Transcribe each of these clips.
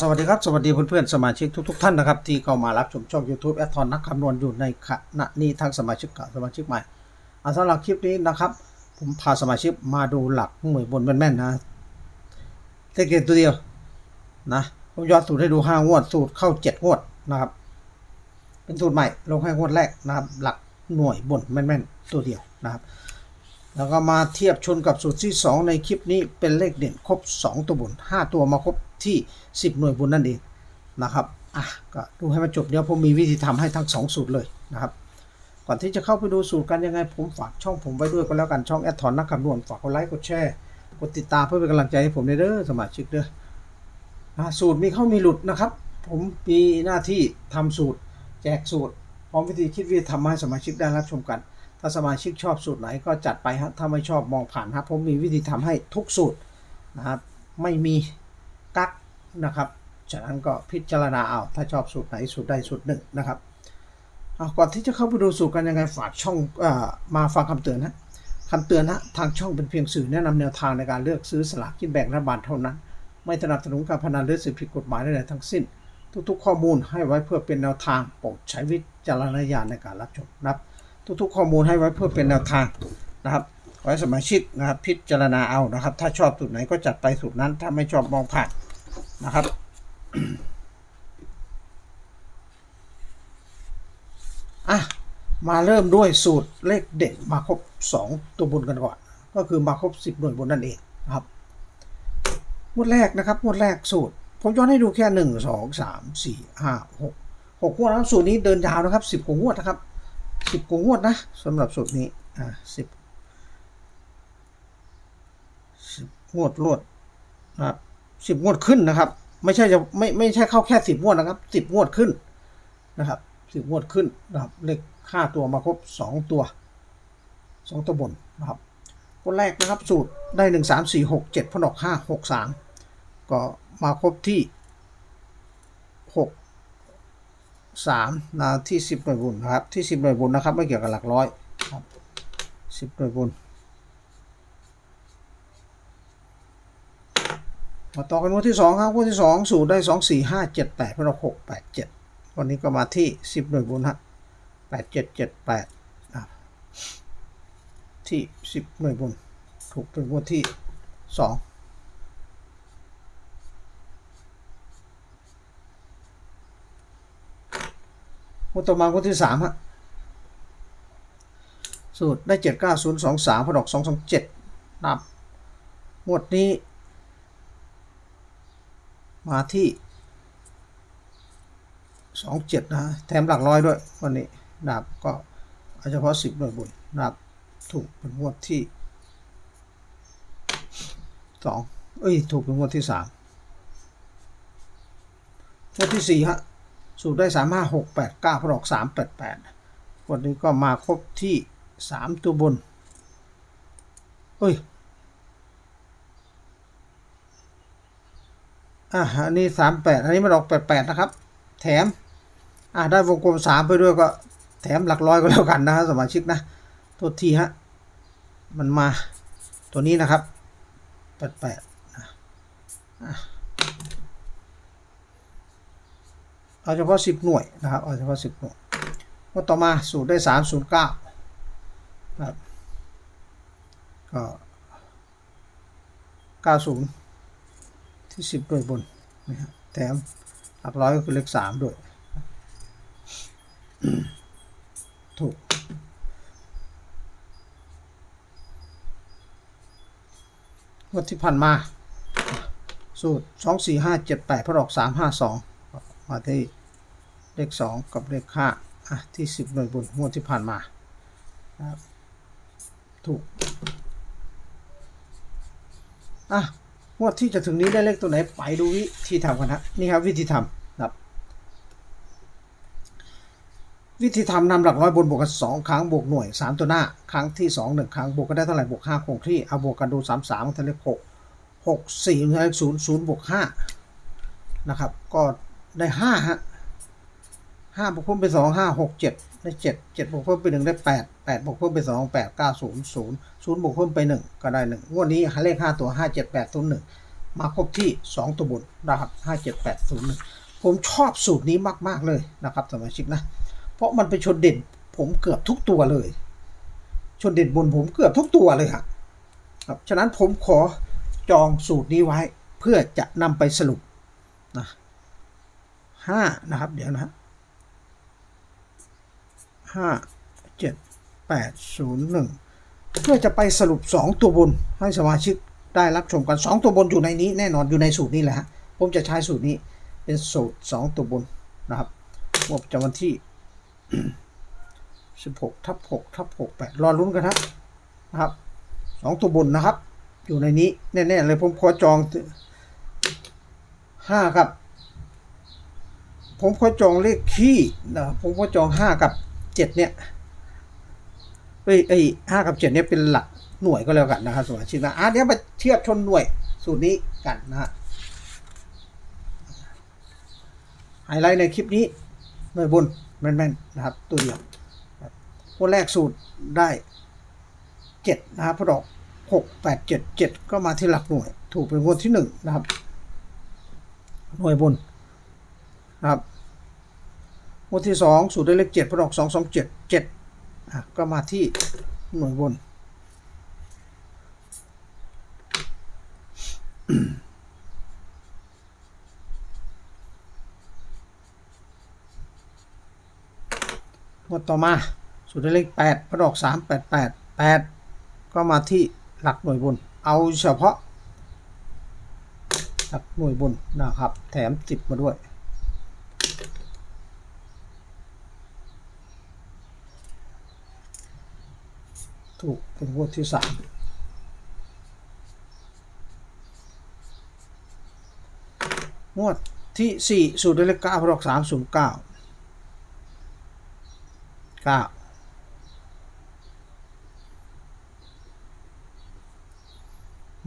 สวัสดีครับ สวัสดีเพื่อนๆสมาชิกทุก ๆ ท่านนะครับ ที่เข้ามารับชมช่อง YouTube แอดทอนนักคำนวณอยู่ในขณะนี้ทั้งสมาชิกเก่าสมาชิกใหม่สำหรับคลิปนี้นะครับ ผมพาสมาชิกมาดูหลักหน่วยบนแม่นๆนะเลขเกณฑ์ตัวเดียวนะผมย้อนสูตรให้ดู5งวดสูตรเข้า7งวดนะครับ เป็นสูตรใหม่ลงให้งวดแรกนะครับ หลักหน่วยบนแม่นๆตัวเดียวนะครับ แล้วก็มาเทียบชนกับสูตรที่ 2 ในคลิปนี้เป็นเลขเด่นครบ 2 ตัวบน 5 ตัวมาครบที่ 10 หน่วยบนนั่นเองนะครับอะก็ดูให้มันจบเดี๋ยวผมมีวิธีทำให้ทั้ง 2 สูตรเลยนะครับ ก่อนที่จะเข้าไปดูสูตรกันยังไงผมฝากช่องผมไว้ด้วยก็แล้วกันช่องแอดทอนนักคำนวณฝากกดไลค์กดแชร์กดติดตามเพื่อเป็นกำลังใจให้ผมในเด้อสมาชิกเด้ออะสูตรมีเข้ามีหลุดนะครับ ผมมีหน้าที่ทำสูตร แจกสูตรพร้อมวิธีคิดวิธีทำให้สมาชิกได้รับชมกัน ถ้าสมาชิกชอบสูตรไหนก็จัดไปฮะถ้าไม่ชอบมองผ่านครับผมมีวิธีทำให้ทุกสูตรนะครับไม่มีกักนะครับฉะนั้นก็พิจารณาเอาถ้าชอบสูตรไหนสูตรใดสูตรหนึ่งนะครับเอาก่อนที่จะเข้าไปดูสูตรกันยังไงฝากช่องอมาฟังคำเตือนนะคำเตือนนะทางช่องเป็นเพียงสื่อแนะนำแนวทางในการเลือกซื้อสลากกินแบ่งรัฐบาลเท่านั้น ไม่สนับสนุนการพนันหรือสิ่งผิดกฎหมายใดๆทั้งสิ้น ทุกๆ ข้อมูลให้ไว้เพื่อเป็นแนวทางโปรดใช้วิจารณญาณในการรับชมนะครับ ทุกๆ ข้อมูลให้ไว้เพื่อเป็นแนวทางนะครับ ไว้สมาชิกนะครับ พิจารณาเอานะครับ ถ้าชอบสูตรไหนก็จัดไปสูตรนั้น ถ้าไม่ชอบมองผ่านนะครับอะมาเริ่มด้วยสูตรเลขเด่นมาครบ 2 ตัวบนกันก่อน ก็คือมาครบ 10 หน่วยบนนั่นเองนะครับงวดแรกนะครับงวดแรกสูตร ผมย้อนให้ดูแค่ 1 2 3 4 5 6 6งวดนะครับสูตรนี้เดินยาวนะครับ 10กว่างวดนะครับ สิบกว่างวดนะสำหรับสูตรนี้ อ่าสิบสิบงวดรวดนะครับสิบงวดขึ้นนะครับ ไม่ใช่จะไม่ไม่ใช่เข้าแค่สิบงวดนะครับสิบงวดขึ้นนะครับสิบงวดขึ้นนะครับ เลขห้าตัวมาครบสองตัวสองตัวบนนะครับคนแรกนะครับสูตรได้หนึ่งสามสี่หกเจ็ดพนกห้าหกสามก็มาครบที่หก สามนะที่สิบหน่วยบุญนะครับ ที่สิบหน่วยบุญนะครับ ไม่เกี่ยวกับหลักร้อยครับสิบหน่วยบุญมาต่อกันวันที่สองครับวันที่สองสูตรได้สองสี่ห้าเจ็ดแปดพเราหกแปดเจ็ดวันนี้ก็มาที่สิบหน่วยบุญฮะแปดเจ็ดเจ็ดแปดที่สิบหน่วยบุญถูกเป็นวันที่สอง งวดต่อมางวดที่สามฮะสูตรได้เจ็ดเก้าศูนย์สองสามพอดอกสองสองเจ็ดนับงวดนี้ มาที่สองเจ็ดนะแถมหลักร้อยด้วยวันนี้นับก็เอาเฉพาะสิบหน่วยบุญนับถูกเป็นงวดที่สองเอ้ย ถูกเป็นงวดที่สามงวดที่สี่ฮะ สูตรได้สามห้าหกแปดเก้าพออกสามแปดแปดวันนี้ก็มาครบที่สามตัวบนเฮ้ยอะอันนี้สามแปดอันนี้มาดอกแปดแปดนะครับ แถม อะได้วงกลมสามไปด้วยก็แถมหลักร้อยก็แล้วกันนะฮะสมาชิกนะ โทษทีฮะ มันมาตัวนี้นะครับแปดแปดนะอะ เอาเฉพาะ 10 หน่วยนะครับเอาเฉพาะ 10 หน่วยก็ต่อมาสูตรได้ 309ครับก็90 ที่ 10หน่วยบนนะครับแถมหลักร้อยก็คือเลข3ด้วย ถูกงวดที่ผ่านมา สูตร 2 4 5 7 8พระดอก3 5 2 มาที่ เลขสองกับเลขห้าอะที่สิบหน่วยบุญงวดที่ผ่านมานะครับถูกอะงวดที่จะถึงนี้ได้เลขตัวไหนไปดูวิธีทำกันนะนี่ครับวิธีทำนะครับ วิธีทำนำหลักร้อยบนบวกกันสองครั้งบวกหน่วยสามตัวหน้า ครั้งที่สองหนึ่งครั้งบวกกันได้เท่าไหร่บวกห้าคงที่เอาบวกกันดูสามสามเท่าเลขหกหกสี่เท่าเลขศูนย์ศูนย์บวกห้านะครับ ก็ได้ห้าฮะ ห้าบวกเพิ่มไปสองห้าหกเจ็ดได้เจ็ดเจ็ดบวกเพิ่มไปหนึ่งได้แปดแปดบวกเพิ่มไปสองแปดเก้าศูนย์ศูนย์ศูนย์บวกเพิ่มไปหนึ่งก็ได้หนึ่งงวดนี้เลขห้าตัวห้าเจ็ดแปดศูนย์หนึ่งมาครบที่2ตัวบนนะครับ57801ผมชอบสูตรนี้มาก ๆ เลยนะครับสมาชิกนะ เพราะมันเป็นชนเด่นผมเกือบทุกตัวเลย ชนเด่นบนผมเกือบทุกตัวเลยครับครับฉะนั้นผมขอจองสูตรนี้ไว้เพื่อจะนำไปสรุปนะห้านะครับ เดี๋ยวนะ ห้าเจ็ดแปดศูนย์หนึ่งเพื่อจะไปสรุปสองตัวบนให้สมาชิกได้รับชมกันสองตัวบนอยู่ในนี้แน่นอนอยู่ในสูตรนี้แหละฮะผมจะใช้สูตรนี้เป็นสูตรสองตัวบนนะครับงวดประจำวันที่สิบหกทับหกทับหกแปดรอลุ้นกันครับนะครับสองตัวบนนะครับ อยู่ในนี้แน่ๆเลยผมขอจองห้าครับผมขอจองเลขขี้นะผมขอจองห้ากับ เจ็ดเนี่ยเอ้ยเอ้ยห้ากับเจ็ดเนี่ยเป็นหลักหน่วยก็แล้วกันนะครับสมาชิกนะอะเดี๋ยวมาเทียบชนหน่วยสูตรนี้กันนะฮะไฮไลท์ในคลิปนี้หน่วยบนแม่นๆนะครับ ตัวเดียวคนแรกสูตรได้เจ็ดนะครับพอดอกหกแปดเจ็ดเจ็ดก็มาที่หลักหน่วย ถูกเป็นงวดที่หนึ่งนะครับ หน่วยบนนะครับ วดที่สองสูตรได้เลขเจ็ดพอดอกสองสองเจ็ดเจ็ดอะก็มาที่หน่วยบนงวดต่อมา สูตรได้เลขแปดพอดอกสามแปดแปดแปดก็มาที่หลักหน่วยบน เอาเฉพาะหลักหน่วยบนนะครับ แถมติดมาด้วย ถูกเป็นงวดที่สามงวดที่สี่สูตรเลขเก้าพอกสามศูนย์เก้าเก้า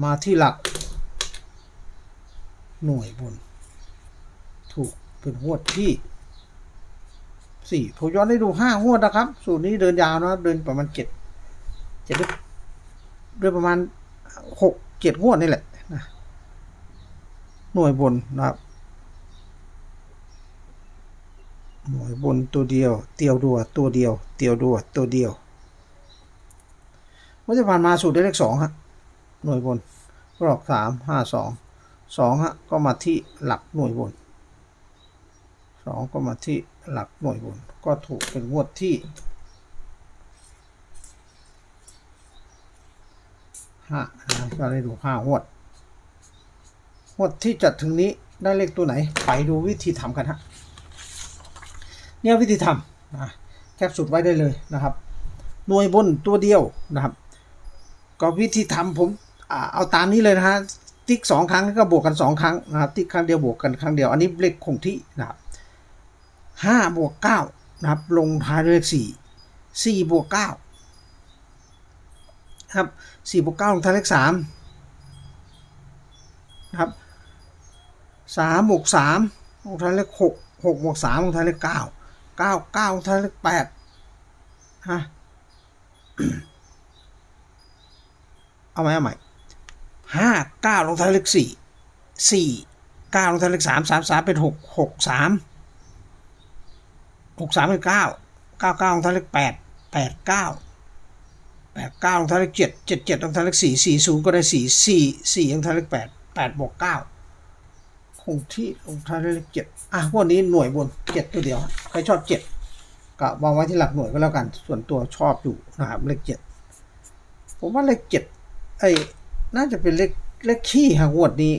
มาที่หลัก หน่วยบน ถูกเป็นงวดที่สี่ผมย้อนให้ดูห้างวดนะครับ สูตรนี้เดินยาวนะครับเดินประมาณเจ็ด เจ็ดเดินประมาณหกเจ็ดงวดนี่แหละนะหน่วยบนนะครับหน่วยบนตัวเดียว เตียวดัวตัวเดียว เตียวดัวตัวเดียวเมื่อผ่านมาสูตรได้เลขสองฮะหน่วยบนรอกสามห้าสองสองฮะก็มาที่หลักหน่วยบนสองก็มาที่หลักหน่วยบน ก็ถูกเป็นงวดที่ ห้าก็ได้ดูห้างวดงวดที่จัดถึงนี้ได้เลขตัวไหน ไปดูวิธีทำกันฮะเนี่ยวิธีทำนะแคปสูตรไว้ได้เลยนะครับ หน่วยบนตัวเดียวนะครับ ก็วิธีทำผมอเอาตามนี้เลยนะฮะติ๊กสองครั้งก็บวกกันสองครั้งนะครับติ๊กครั้งเดียวบวกกันครั้งเดียว อันนี้เลขคงที่นะครับห้าบวกเก้านะครับ ลงท้ายด้วยเลขสี่สี่บวกเก้า ครับสี่บวกเก้าลงท้ายเลขสามนะครับสามบวกสามลงท้ายเลขหกหกบวกสามลงท้ายเลขเก้าเก้าเก้าลงท้ายเลขแปดฮะเอาไหมเอาใหม่ห้าเก้าลงท้ายเลขสี่สี่เก้าลงท้ายเลขสามสามสามเป็นหกหกสามหกสามเป็นเก้าเก้าเก้าลงท้ายเลขแปดแปดเก้า เก้าลงท้ายเลขเจ็ดเจ็ดเจ็ดลงท้ายเลขสี่สี่ศูนย์ก็ได้สี่สี่สี่ลงท้ายเลขแปดแปดบวกเก้าคงที่ลงท้ายเลขเจ็ดอะพวกนี้หน่วยบนเจ็ดตัวเดียวใครชอบเจ็ดก็วางไว้ที่หลักหน่วยก็แล้วกัน ส่วนตัวชอบอยู่นะครับเลขเจ็ดผมว่าเลขเจ็ดไอ้น่าจะเป็นเลขเลขขี้หางวดนี้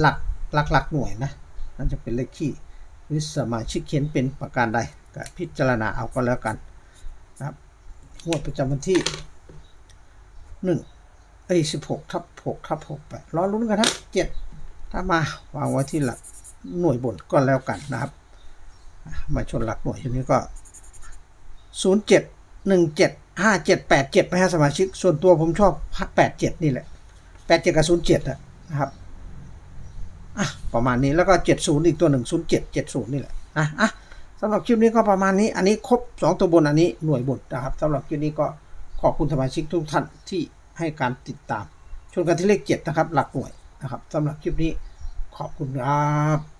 หลักหลักหลักหน่วยนะน่าจะเป็นเลขขี้หรือสมาชิกเขียนเป็นประการใดก็พิจารณาเอาก็แล้วกันนะครับงวดประจำวันที่ หนึ่งไอ้สิบหกทับหกทับหกแปรอลุ้นกันครับเจ็ดถ้ามาวางไว้ที่หลักหน่วยบนก็แล้วกันนะครับ มาชนหลักหน่วยทีนี้ก็ศูนย์เจ็ดหนึ่งเจ็ดห้าเจ็ดแปดเจ็ดไปให้สมาชิก ส่วนตัวผมชอบแปดเจ็ดนี่แหละแปดเจ็ดกับศูนย์เจ็ดนะครับอะประมาณนี้แล้วก็เจ็ดศูนย์อีกตัวหนึ่งศูนย์เจ็ดเจ็ดศูนย์นี่แหละนะอะสำหรับคลิปนี้ก็ประมาณนี้ อันนี้ครบสองตัวบนอันนี้หน่วยบนนะครับสำหรับคลิปนี้ก็ ขอบคุณสมาชิกทุกท่านที่ให้การติดตาม ชนกันที่เลขเจ็ดนะครับ หลักหน่วยนะครับสำหรับคลิปนี้ขอบคุณครับ